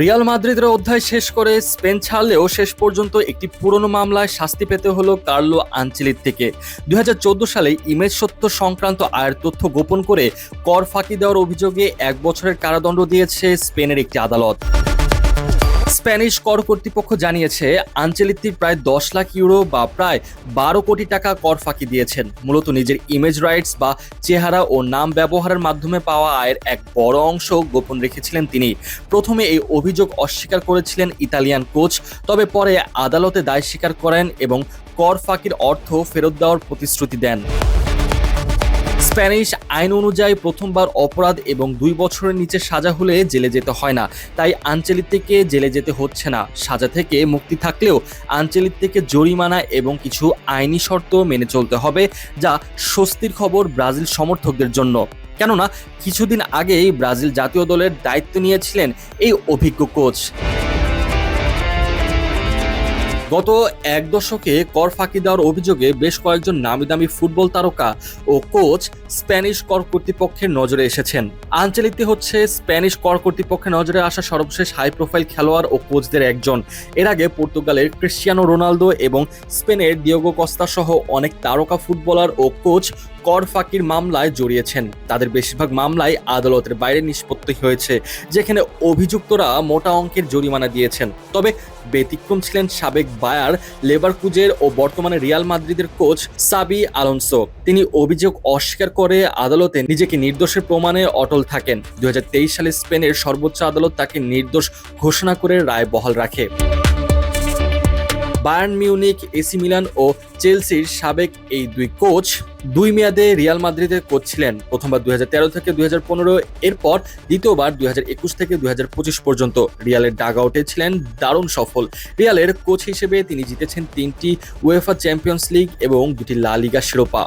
Real মাদ্রিদের অধ্যায় শেষ করে স্পেন ছাড়লেও শেষ পর্যন্ত একটি পুরনো মামলায় শাস্তি পেতে হলো কার্লো আঞ্চলিক থেকে দু হাজার চৌদ্দ সালে ইমেজ সত্য সংক্রান্ত আয়ের তথ্য গোপন করে কর ফাঁকি দেওয়ার অভিযোগে এক বছরের কারাদণ্ড দিয়েছে স্পেনের একটি আদালত। স্প্যানিশ কর কর্তৃপক্ষ জানিয়েছে আঞ্চলিকটি প্রায় দশ লাখ ইউরো বা প্রায় বারো কোটি টাকা কর ফাঁকি দিয়েছেন। মূলত নিজের ইমেজ রাইটস বা চেহারা ও নাম ব্যবহারের মাধ্যমে পাওয়া আয়ের এক বড় অংশ গোপন রেখেছিলেন তিনি। প্রথমে এই অভিযোগ অস্বীকার করেছিলেন ইতালিয়ান কোচ, তবে পরে আদালতে দায় স্বীকার করেন এবং কর ফাঁকির অর্থ ফেরত দেওয়ার প্রতিশ্রুতি দেন। স্প্যানিশ আইন অনুযায়ী প্রথমবার অপরাধ এবং দুই বছরের নিচে সাজা হলে জেলে যেতে হয় না। তাই আঞ্চলিক থেকে জেলে যেতে হচ্ছে না। সাজা থেকে মুক্তি থাকলেও আঞ্চলিক থেকে জরিমানা এবং কিছু আইনি শর্ত মেনে চলতে হবে যা স্বস্তির খবর ব্রাজিল সমর্থকদের জন্য। কেননা, কিছুদিন আগেই ব্রাজিল জাতীয় দলের দায়িত্ব নিয়েছিলেন এই অভিজ্ঞ কোচ। গত এক দশকে কর ফাঁকি দেওয়ার অভিযোগে বেশ কয়েকজন নামি দামি ফুটবল তারকা ও কোচ স্প্যানিশ কর কর্তৃপক্ষের নজরে এসেছেন। আঞ্চলিকটি হচ্ছে স্প্যানিশ কর কর্তৃপক্ষের নজরে আসা সর্বশেষ হাই প্রোফাইল খেলোয়াড় ও কোচদের একজন। এর আগে পর্তুগালের ক্রিশ্চিয়ানো রোনালদো এবং স্পেনের ডিওগো কস্তা সহ অনেক তারকা ফুটবলার ও কোচ কর ফাঁকির মামলায় জড়িয়েছেন। তাদের বেশিরভাগ মামলায় আদালতের বাইরে নিষ্পত্তি হয়েছে, যেখানে অভিযুক্তরা মোটা অঙ্কের জরিমানা দিয়েছেন। তবে ব্যতিক্রম ছিলেন সাবেক বায়ার লেবারকুজের ও বর্তমানে রিয়াল মাদ্রিদের কোচ সাবি আলোনসো। তিনি অভিযোগ অস্বীকার করে আদালতে নিজেকে নির্দোষের প্রমাণে অটল থাকেন। দুই হাজার তেইশ সালে স্পেনের সর্বোচ্চ আদালত তাকে নির্দোষ ঘোষণা করে রায় বহাল রাখে। বায়ার্ন মিউনিক, এসি মিলান ও চেলসির সাবেক এই দুই কোচ দুই মেয়াদে রিয়াল মাদ্রিদের কোচ ছিলেন। প্রথমবার দুই হাজার তেরো থেকে দুই হাজার পনেরো, এরপর দ্বিতীয়বার দুই হাজার একুশ থেকে দুই হাজার পঁচিশ পর্যন্ত রিয়ালের ডাগ আউটে ছিলেন দারুণ সফল। রিয়ালের কোচ হিসেবে তিনি জিতেছেন তিনটি উয়েফা চ্যাম্পিয়ন্স লিগ এবং দুটি লা লিগা শিরোপা।